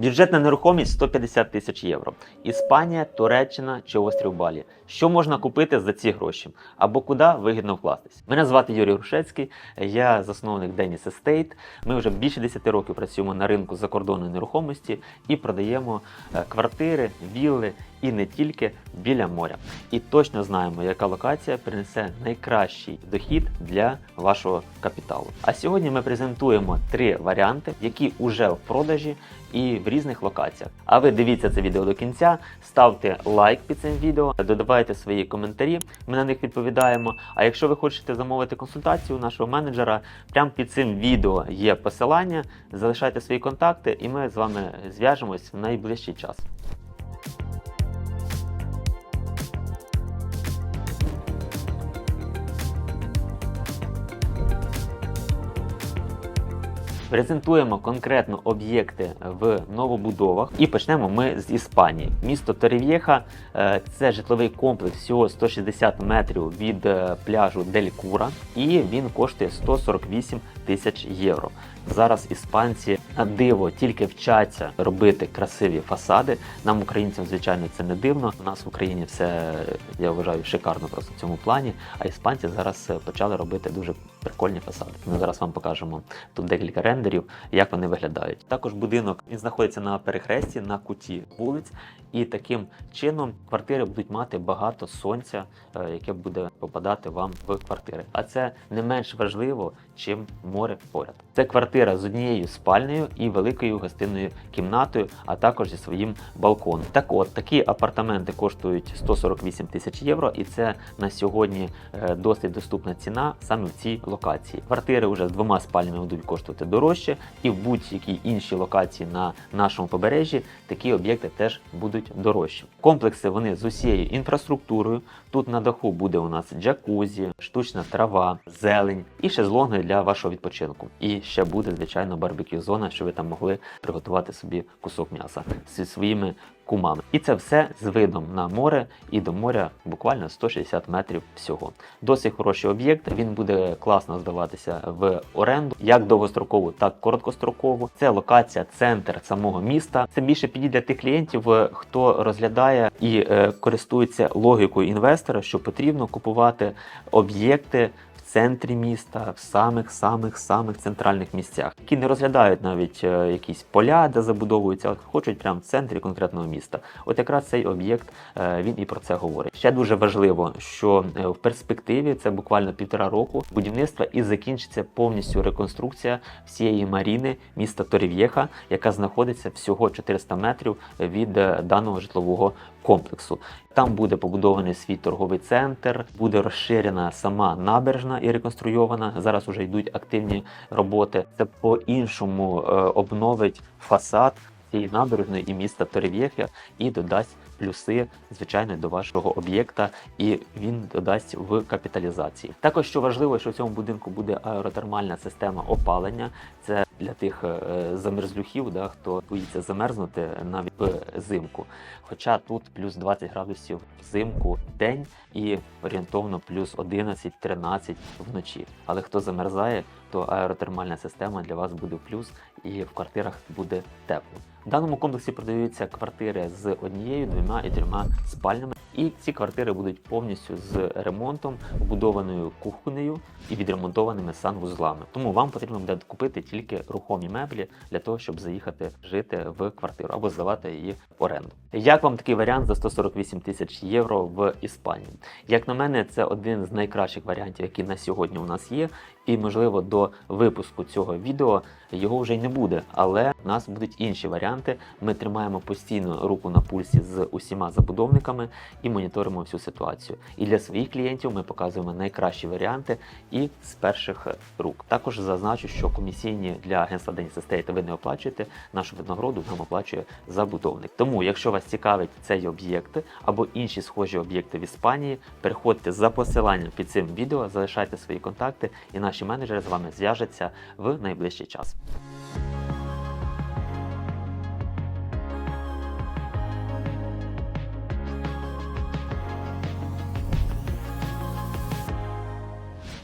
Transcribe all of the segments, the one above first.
Бюджетна нерухомість 150 тисяч євро. Іспанія, Туреччина чи острів Балі. Що можна купити за ці гроші? Або куди вигідно вкластись? Мене звати Юрій Грушецький, я засновник Деніс Estate. Ми вже більше 10 років працюємо на ринку закордонної нерухомості і продаємо е, квартири, вілли і не тільки біля моря. І точно знаємо, яка локація принесе найкращий дохід для вашого капіталу. А сьогодні ми презентуємо три варіанти, які вже в продажі і в різних локаціях. А ви дивіться це відео до кінця, ставте лайк під цим відео, додавайте свої коментарі. Ми на них відповідаємо. А якщо ви хочете замовити консультацію нашого менеджера, прямо під цим відео є посилання. Залишайте свої контакти, і ми з вами зв'яжемось в найближчий час. Презентуємо конкретно об'єкти в новобудовах і почнемо ми з Іспанії. Місто Торів'єха е, це житловий комплекс всього 160 метрів від е, пляжу Дель Кура, і він коштує 148 тисяч євро. Зараз іспанці на диво тільки вчаться робити красиві фасади. Нам, українцям, звичайно, це не дивно. У нас в Україні все я вважаю шикарно просто в цьому плані. А іспанці зараз е, почали робити дуже прикольні фасади. Ми зараз вам покажемо тут декілька рендерів, як вони виглядають. Також будинок він знаходиться на перехресті на куті вулиць, і таким чином квартири будуть мати багато сонця, е, яке буде попадати вам в квартири. А це не менш важливо, чим море поряд. Це квартира з однією спальнею і великою гостинною кімнатою, а також зі своїм балконом. Так от такі апартаменти коштують 148 тисяч євро, і це на сьогодні е, досить доступна ціна саме в цій локації. Квартири вже з двома спальнями будуть коштувати дорожче, і в будь-якій іншій локації на нашому побережжі такі об'єкти теж будуть дорожчі. Комплекси вони з усією інфраструктурою. Тут на даху буде у нас джакузі, штучна трава, зелень і шезлонги для вашого відпочинку. І ще буде, звичайно, барбекю зона, щоб ви там могли приготувати собі кусок м'яса зі своїми кумами. І це все з видом на море і до моря буквально 160 метрів всього. Досить хороший об'єкт. Він буде класно здаватися в оренду, як довгострокову, так короткострокову. Це локація, центр самого міста. Це більше підійде тих клієнтів, е, хто розглядає і е, користується логікою інвестора, що потрібно купувати об'єкти центрі міста, в самих самих самих центральних місцях, які не розглядають навіть е, якісь поля, де забудовуються, а хочуть прямо в центрі конкретного міста. От якраз цей об'єкт е, він і про це говорить. Ще дуже важливо, що е, в перспективі це буквально півтора року будівництва і закінчиться повністю реконструкція всієї маріни міста Торів'єха, яка знаходиться всього 400 метрів від даного житлового комплексу. Там буде побудований свій торговий центр, буде розширена сама набережна і реконструйована. Зараз вже йдуть активні роботи. Це по-іншому е, обновить фасад цієї набережної і міста Торев'єхя і додасть плюси, звичайно, до вашого об'єкта, і він додасть в капіталізації. Також що важливо, що в цьому будинку буде аеротермальна система опалення. Це для тих е, замерзлюхів, да, хто боїться замерзнути навіть взимку. Хоча тут плюс 20 градусів взимку в день і орієнтовно плюс 11-13 вночі. Але хто замерзає, то аеротермальна система для вас буде в плюс і в квартирах буде тепло. В даному комплексі продаються квартири з однією, двома і трьома спальнями. І ці квартири будуть повністю з ремонтом, вбудованою кухнею і відремонтованими санвузлами. Тому вам потрібно буде купити тільки рухомі меблі для того, щоб заїхати жити в квартиру або здавати її в оренду. Як вам такий варіант за 148 тисяч євро в Іспанії? Як на мене, це один з найкращих варіантів, які на сьогодні у нас є. І можливо до випуску цього відео його вже й не буде, але в нас будуть інші варіанти. Ми тримаємо постійно руку на пульсі з усіма забудовниками і моніторимо всю ситуацію. І для своїх клієнтів ми показуємо найкращі варіанти і з перших рук. Також зазначу, що комісійні для агентства Деніс Естейт ви не оплачуєте. Нашу винагороду нам оплачує забудовник. Тому, якщо вас цікавить цей об'єкт або інші схожі об'єкти в Іспанії, переходьте за посиланням під цим відео, залишайте свої контакти, і наші менеджери з вами зв'яжуться в найближчий час.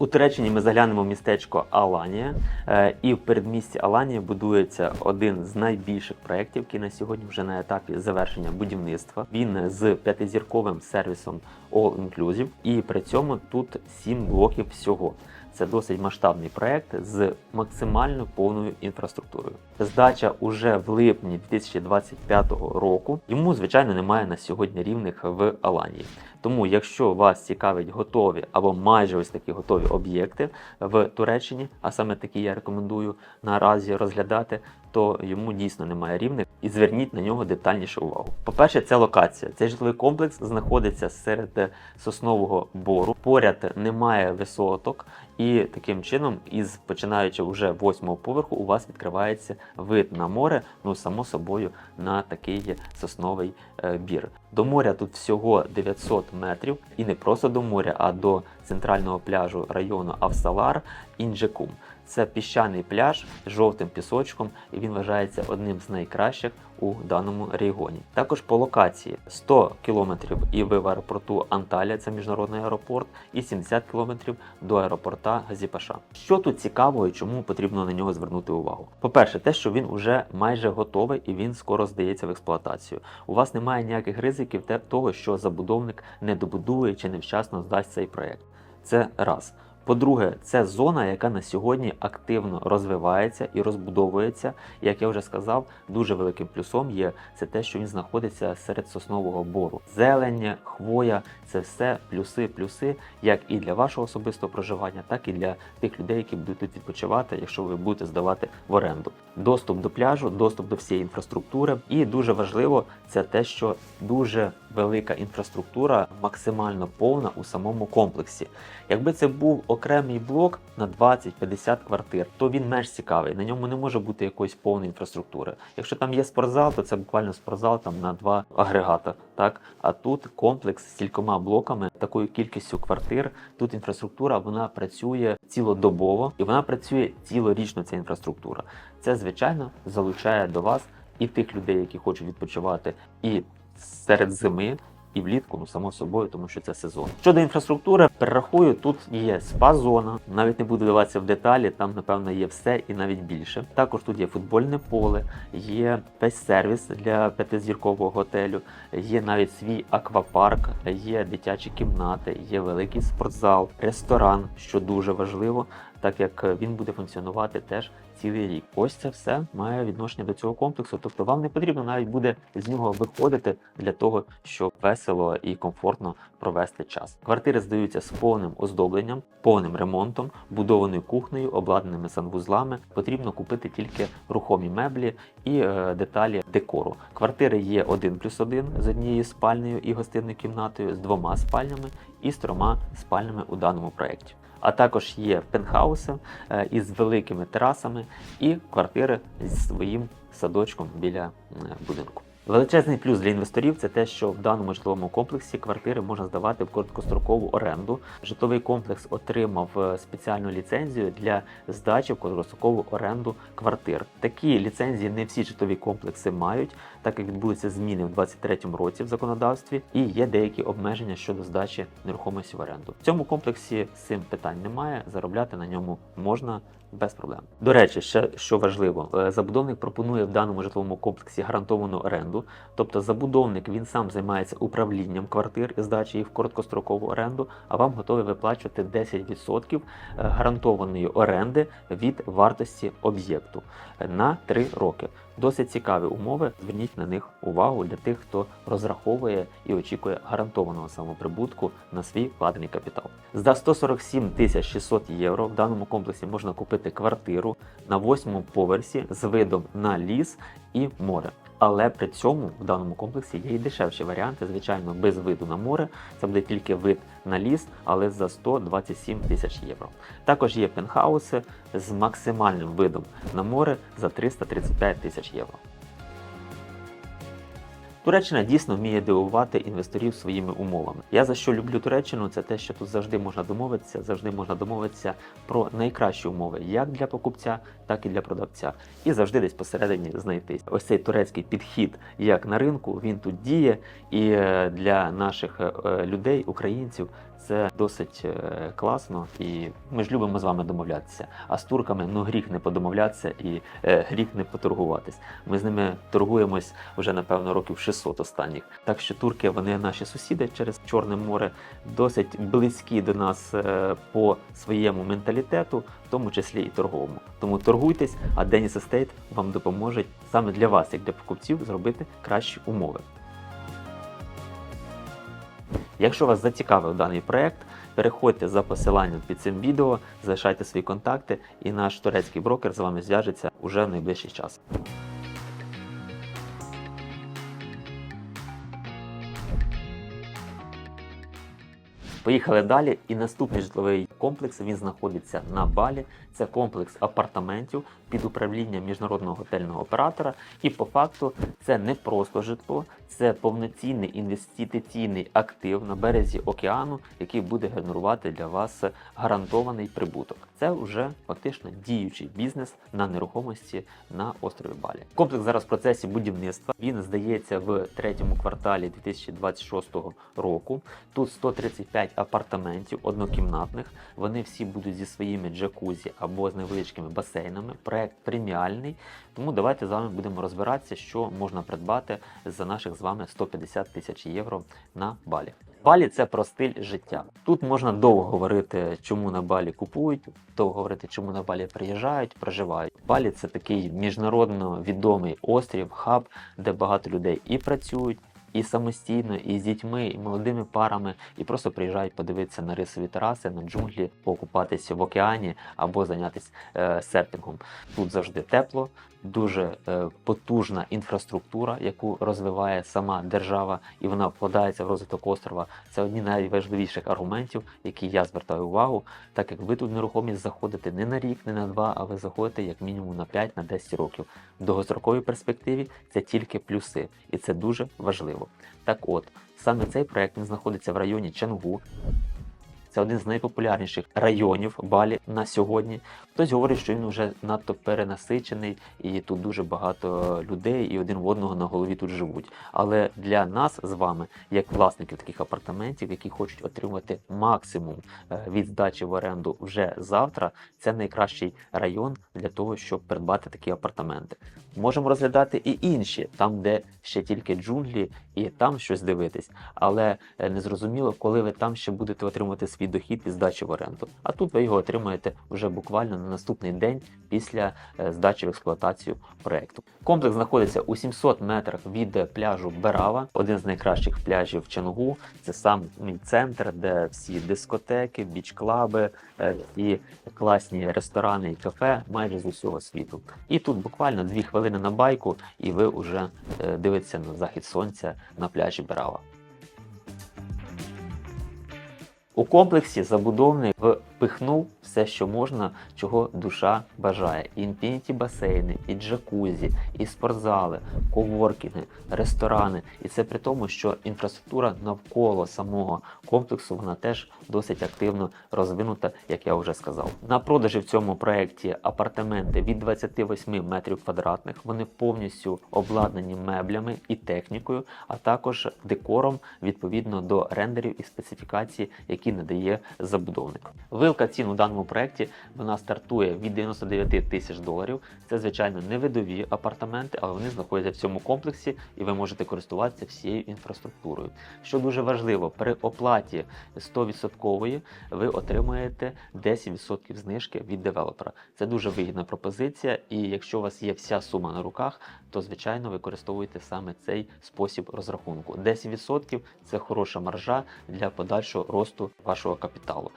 У Туреччині ми заглянемо в містечко Аланія, е, і в передмісті Аланія будується один з найбільших проєктів, який на сьогодні вже на етапі завершення будівництва. Він з п'ятизірковим сервісом All Inclusive, і при цьому тут сім блоків всього. Це досить масштабний проект з максимально повною інфраструктурою. Здача уже в липні 2025 року. Йому, звичайно, немає на сьогодні рівних в Аланії. Тому, якщо вас цікавить готові або майже ось такі готові об'єкти в Туреччині, а саме такі я рекомендую наразі розглядати, то йому дійсно немає рівних і зверніть на нього детальніше увагу. По-перше, це локація. Цей житловий комплекс знаходиться серед соснового бору. Поряд немає висоток, і таким чином, із починаючи вже восьмого поверху, у вас відкривається вид на море. Ну само собою на такий сосновий е, бір. До моря тут всього 900 метрів, і не просто до моря, а до центрального пляжу району Авсалар Інджекум. Це піщаний пляж з жовтим пісочком, і він вважається одним з найкращих у даному регіоні. Також по локації 100 кілометрів і в аеропорту Анталія, це міжнародний аеропорт, і 70 кілометрів до аеропорта Газіпаша. Що тут цікаво і чому потрібно на нього звернути увагу? По-перше, те, що він уже майже готовий і він скоро здається в експлуатацію. У вас немає ніяких ризиків того, що забудовник не добудує чи невчасно здасть цей проект. Це раз. По-друге, це зона, яка на сьогодні активно розвивається і розбудовується. Як я вже сказав, дуже великим плюсом є це те, що він знаходиться серед соснового бору. Зелень, хвоя це все плюси, плюси, як і для вашого особистого проживання, так і для тих людей, які будуть тут відпочивати, якщо ви будете здавати в оренду. Доступ до пляжу, доступ до всієї інфраструктури. І дуже важливо це те, що дуже велика інфраструктура максимально повна у самому комплексі. Якби це був окремий блок на 20-50 квартир, то він менш цікавий. На ньому не може бути якоїсь повної інфраструктури. Якщо там є спортзал, то це буквально спортзал там на два агрегата. Так а тут комплекс з кількома блоками, такою кількістю квартир. Тут інфраструктура вона працює цілодобово і вона працює цілорічно. Ця інфраструктура. Це звичайно залучає до вас і тих людей, які хочуть відпочивати, і серед зими. І влітку, ну само собою, тому що це сезон. Щодо інфраструктури, перерахую, тут є спа-зона, навіть не буду даватися в деталі, там, напевно, є все і навіть більше. Також тут є футбольне поле, є весь сервіс для п'ятизіркового готелю, є навіть свій аквапарк, є дитячі кімнати, є великий спортзал, ресторан, що дуже важливо, так як він буде функціонувати теж цілий рік. Ось це все має відношення до цього комплексу. Тобто вам не потрібно навіть буде з нього виходити для того, щоб весело і комфортно провести час. Квартири здаються з повним оздобленням, повним ремонтом, будованою кухнею, обладнаними санвузлами. Потрібно купити тільки рухомі меблі і е, деталі декору. Квартири є один плюс один з однією спальнею і гостинною кімнатою, з двома спальнями і з трьома спальнями у даному проєкті. А також є пентхауси е, із великими терасами і квартири зі своїм садочком біля е, будинку. Величезний плюс для інвесторів це те, що в даному житловому комплексі квартири можна здавати в короткострокову оренду. Житловий комплекс отримав е, спеціальну ліцензію для здачі в короткострокову оренду квартир. Такі ліцензії не всі житлові комплекси мають, так як відбулися зміни в 2023 році в законодавстві, і є деякі обмеження щодо здачі нерухомості в оренду. В цьому комплексі цим питань немає. Заробляти на ньому можна без проблем. До речі, ще що важливо, е, забудовник пропонує в даному житловому комплексі гарантовану оренду. Тобто забудовник він сам займається управлінням квартир і здачі їх в короткострокову оренду, а вам готові виплачувати 10% е, гарантованої оренди від вартості об'єкту е, на 3 роки. Досить цікаві умови. Зверніть на них увагу для тих, хто розраховує і очікує гарантованого самоприбутку на свій вкладений капітал. За 147 тисяч 600 євро в даному комплексі можна купити квартиру на восьмому поверсі з видом на ліс і море. Але при цьому в даному комплексі є і дешевші варіанти, звичайно, без виду на море. Це буде тільки вид на ліс, але за 127 тисяч євро. Також є пентхауси з максимальним видом на море за 335 тисяч євро. Туреччина дійсно вміє дивувати інвесторів своїми умовами. Я за що люблю Туреччину, це те, що тут завжди можна домовитися, завжди можна домовитися про найкращі умови як для покупця, так і для продавця. І завжди десь посередині знайтись. Ось цей турецький підхід, як на ринку, він тут діє, і е, для наших е, е, людей, українців, це досить е, класно, і ми ж любимо з вами домовлятися. А з турками ну гріх не подомовлятися і е, гріх не поторгуватись. Ми з ними торгуємось вже напевно років 600 останніх. Так що турки вони наші сусіди через Чорне море, досить близькі до нас е, по своєму менталітету, в тому числі і торговому. Тому торгуйтесь, а Деніс Естейт вам допоможе саме для вас, як для покупців, зробити кращі умови. Якщо вас зацікавив даний проект, переходьте за посиланням під цим відео, залишайте свої контакти, і наш турецький брокер з вами зв'яжеться уже в найближчий час. Поїхали далі. І наступний житловий комплекс він знаходиться на Балі. Це комплекс апартаментів під управлінням міжнародного готельного оператора. І по факту це не просто житло, це повноцінний інвестиційний актив на березі океану, який буде генерувати для вас гарантований прибуток. Це вже фактично діючий бізнес на нерухомості на острові Балі. Комплекс зараз в процесі будівництва. Він здається в третьому кварталі 2026 року. Тут 135 апартаментів однокімнатних. Вони всі будуть зі своїми джакузі або з невеличкими басейнами. Проект преміальний. Тому давайте з вами будемо розбиратися, що можна придбати за наших з вами 150 тисяч євро на Балі. Балі це про стиль життя. Тут можна довго говорити, чому на Балі купують, довго говорити, чому на Балі приїжджають, проживають. Балі це такий міжнародно відомий острів, хаб, де багато людей і працюють. І самостійно, і з дітьми, і молодими парами, і просто приїжджають подивитися на рисові тераси, на джунглі, покупатися в океані або зайнятися е, серфінгом. Тут завжди тепло, дуже е, потужна інфраструктура, яку розвиває сама держава, і вона вкладається в розвиток острова. Це одні найважливіших аргументів, які я звертаю увагу, так як ви тут нерухомість заходите не на рік, не на два, а ви заходите як мінімум на 5 на 10 років. В довгостроковій перспективі це тільки плюси, і це дуже важливо. Так от, саме цей проект він знаходиться в районі Чангу. Це один з найпопулярніших районів Балі на сьогодні. Хтось говорить, що він вже надто перенасичений, і тут дуже багато людей, і один в одного на голові тут живуть. Але для нас з вами, як власників таких апартаментів, які хочуть отримати максимум е, від здачі в оренду вже завтра, це найкращий район для того, щоб придбати такі апартаменти. Можемо розглядати і інші, там, де ще тільки джунглі, і там щось дивитись, але е, незрозуміло, коли ви там ще будете отримувати свій дохід із здачі в оренду. А тут ви його отримаєте вже буквально на наступний день після е, здачі в експлуатацію проекту. Комплекс знаходиться у 700 метрах від пляжу Берава, один з найкращих пляжів Чонгу. Це сам центр, де всі дискотеки, біч-клаби е, і класні ресторани і кафе майже з усього світу. І тут буквально дві хвилини на байку, і ви вже е, дивитеся на захід сонця на пляжі Берава. У комплексі забудовник впихнув все, що можна, чого душа бажає. І інфініті басейни, і джакузі, і спортзали, коворкінги, ресторани. І це при тому, що інфраструктура навколо самого комплексу вона теж досить активно розвинута, як я вже сказав. На продажі в цьому проєкті апартаменти від 28 метрів квадратних. Вони повністю обладнані меблями і технікою, а також декором відповідно до рендерів і специфікацій, які надає забудовник. Вилка цін у даному проєкті вона стартує від 99 тисяч доларів. Це звичайно не видові апартаменти, але вони знаходяться в цьому комплексі, і ви можете користуватися всією інфраструктурою. Що дуже важливо, при оплаті 100% ви отримуєте 10% знижки від девелопера. Це дуже вигідна пропозиція, і якщо у вас є вся сума на руках, то звичайно використовуйте саме цей спосіб розрахунку. 10% це хороша маржа для подальшого росту вашого капіталу.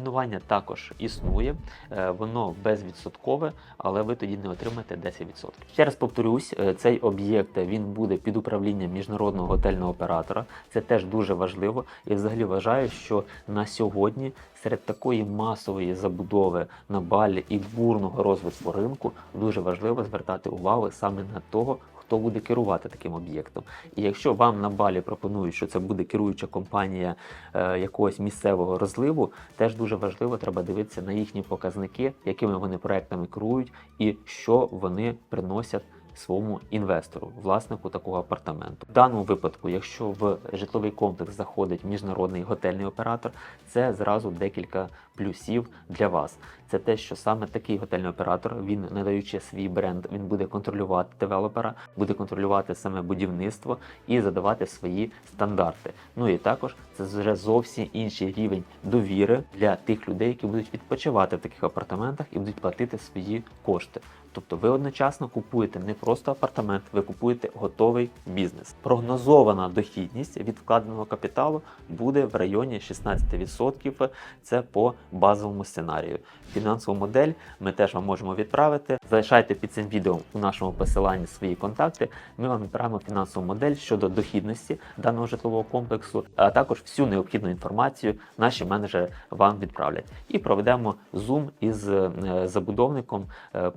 Розтермінування також існує, е, воно безвідсоткове, але ви тоді не отримаєте 10%. Ще раз повторюсь, е, цей об'єкт він буде під управлінням міжнародного готельного оператора. Це теж дуже важливо. І взагалі вважаю, що на сьогодні серед такої масової забудови на балі і бурного розвитку ринку дуже важливо звертати увагу саме на того. Хто буде керувати таким об'єктом? І якщо вам на балі пропонують, що це буде керуюча компанія е, якогось місцевого розливу, теж дуже важливо треба дивитися на їхні показники, якими вони проектами керують і що вони приносять своєму інвестору, власнику такого апартаменту. В даному випадку, якщо в житловий комплекс заходить міжнародний готельний оператор, це зразу декілька плюсів для вас. Це те, що саме такий готельний оператор, він надаючи свій бренд, він буде контролювати девелопера, буде контролювати саме будівництво і задавати свої стандарти. Ну і також це вже зовсім інший рівень довіри для тих людей, які будуть відпочивати в таких апартаментах і будуть платити свої кошти. Тобто ви одночасно купуєте не просто апартамент, ви купуєте готовий бізнес. Прогнозована дохідність від вкладеного капіталу буде в районі 16%. Це по базовому сценарію. Фінансову модель ми теж вам можемо відправити. Залишайте під цим відео у нашому посиланні свої контакти. Ми вам відправимо фінансову модель щодо дохідності даного житлового комплексу, а також всю необхідну інформацію наші менеджери вам відправлять. І проведемо зум із е, забудовником, е,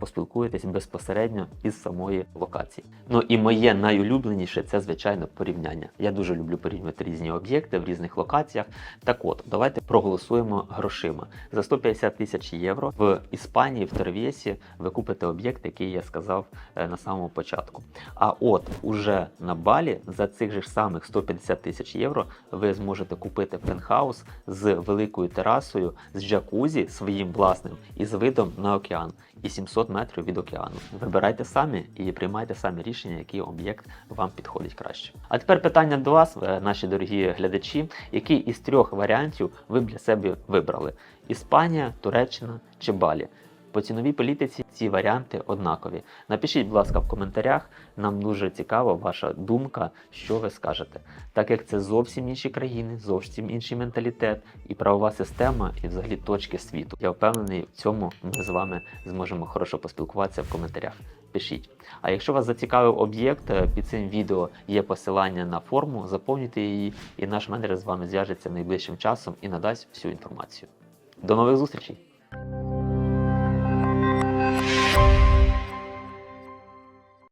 поспілкуєтесь безпосередньо із самої локації. Ну і моє найулюбленіше це звичайно порівняння. Я дуже люблю порівнювати різні об'єкти в різних локаціях. Так от, давайте проголосуємо грошима. За 150 тисяч євро в Іспанії, в Тервєсі, ви купите об'єкт, який я сказав е, на самому початку. А от уже на Балі за цих же ж самих 150 тисяч євро ви зможете купити пентхаус з великою терасою, з джакузі своїм власним і з видом на океан і 700 метрів від океану. Вибирайте самі і приймайте самі рішення, який об'єкт вам підходить краще. А тепер питання до вас, е, наші дорогі глядачі, який із трьох варіантів ви б для себе вибрали: Іспанія, Туреччина чи Балі? По ціновій політиці ці варіанти однакові. Напишіть, будь ласка, в коментарях. Нам дуже цікава ваша думка, що ви скажете. Так як це зовсім інші країни, зовсім інший менталітет і правова система, і взагалі точки світу. Я впевнений, в цьому ми з вами зможемо хорошо поспілкуватися в коментарях. Пишіть. А якщо вас зацікавив об'єкт, е, під цим відео є посилання на форму, заповнюйте її, і наш менеджер з вами зв'яжеться найближчим часом і надасть всю інформацію. До нових зустрічей!